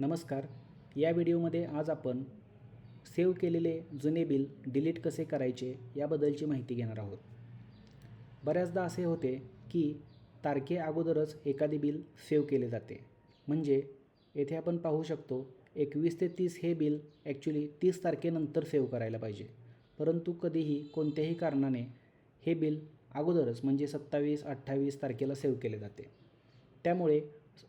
नमस्कार. या व्हिडिओमध्ये आज आपण सेव्ह केलेले जुने बिल डिलीट कसे करायचे याबद्दलची माहिती घेणार आहोत. बऱ्याचदा असे होते की तारखे अगोदरच एखादे बिल सेव्ह केले जाते. म्हणजे येथे आपण पाहू शकतो एकवीस ते तीस हे बिल ॲक्च्युली तीस तारखेनंतर सेव्ह करायला पाहिजे. परंतु कधीही कोणत्याही कारणाने हे बिल अगोदरच म्हणजे सत्तावीस अठ्ठावीस तारखेला सेव्ह केले जाते. त्यामुळे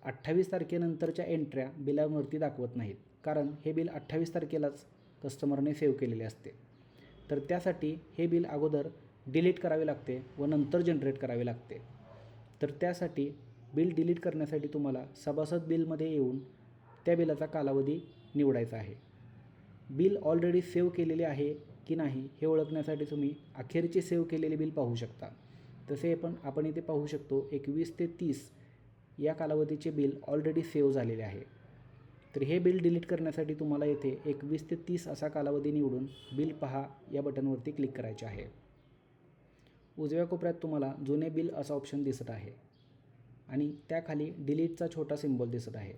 अठ्ठावीस तारखेनंतरच्या एंट्र्या बिलावरती दाखवत नाहीत. कारण हे बिल अठ्ठावीस तारखेलाच कस्टमरने सेव्ह केलेले असते. तर त्यासाठी हे बिल अगोदर डिलीट करावे लागते व नंतर जनरेट करावे लागते. तर त्यासाठी बिल डिलीट करण्यासाठी तुम्हाला सभासद बिलमध्ये येऊन त्या बिलाचा कालावधी निवडायचा आहे. बिल ऑलरेडी सेव्ह केलेले आहे की नाही हे ओळखण्यासाठी तुम्ही अखेरचे सेव्ह केलेले बिल पाहू शकता. तसे पण आपण इथे पाहू शकतो एकवीस ते तीस या कालावधीचे बिल ऑलरेडी सेव्ह झालेले आहे. तर हे बिल डिलीट करण्यासाठी तुम्हाला येथे एकवीस ते तीस असा कालावधी निवडून बिल पहा या बटनवरती क्लिक करायचे आहे. उजव्या कोपऱ्यात तुम्हाला जुने बिल असा ऑप्शन दिसत आहे. आणि त्याखाली डिलीटचा छोटा सिम्बॉल दिसत आहे.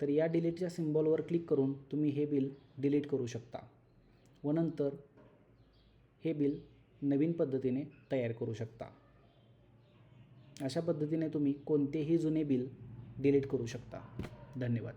तर या डिलीटच्या सिम्बॉलवर क्लिक करून तुम्ही हे बिल डिलीट करू शकता. व नंतर हे बिल नवीन पद्धतीने तयार करू शकता. अशा पद्धतीने तुम्ही कोणतेही जुने बिल डिलीट करू शकता. धन्यवाद.